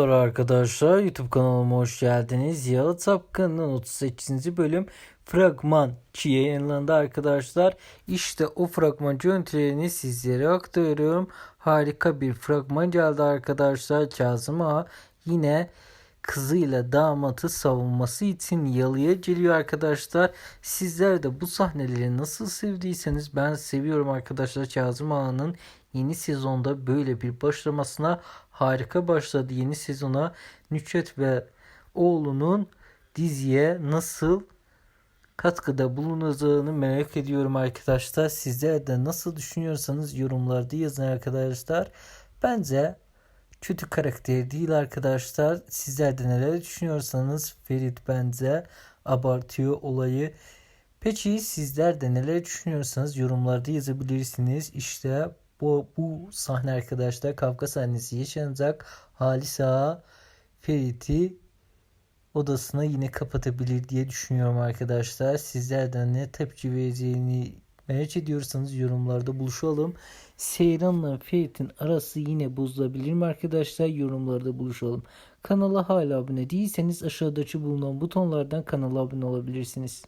Merhaba arkadaşlar YouTube kanalıma hoş geldiniz. Yalı Tapkan'ın 38. bölüm fragman ki yayınlandı arkadaşlar. İşte o fragman görüntülerini sizlere aktarıyorum. Harika bir fragman geldi arkadaşlar. Kazım Ağa yine kızıyla damatı savunması için yalıya geliyor arkadaşlar. Sizler de bu sahneleri nasıl sevdiyseniz ben seviyorum arkadaşlar. Kazım Ağa'nın yeni sezonda böyle bir başlamasına harika başladı. Yeni sezona Nüçet ve oğlunun diziye nasıl katkıda bulunacağını merak ediyorum arkadaşlar. Sizler de nasıl düşünüyorsanız yorumlarda yazın arkadaşlar. Bence kötü karakter değil arkadaşlar. Sizler de neler düşünüyorsanız Ferit bence abartıyor olayı. Peki sizler de neler düşünüyorsanız yorumlarda yazabilirsiniz. İşte bu, bu sahne arkadaşlar kavga sahnesi yaşanacak. Halis Ağa Ferit'i odasına yine kapatabilir diye düşünüyorum arkadaşlar. Sizlerden ne tepki vereceğini merak ediyorsanız yorumlarda buluşalım. Seyran'la Ferit'in arası yine bozulabilir mi arkadaşlar? Yorumlarda buluşalım. Kanala hala abone değilseniz aşağıdaki bulunan butonlardan kanala abone olabilirsiniz.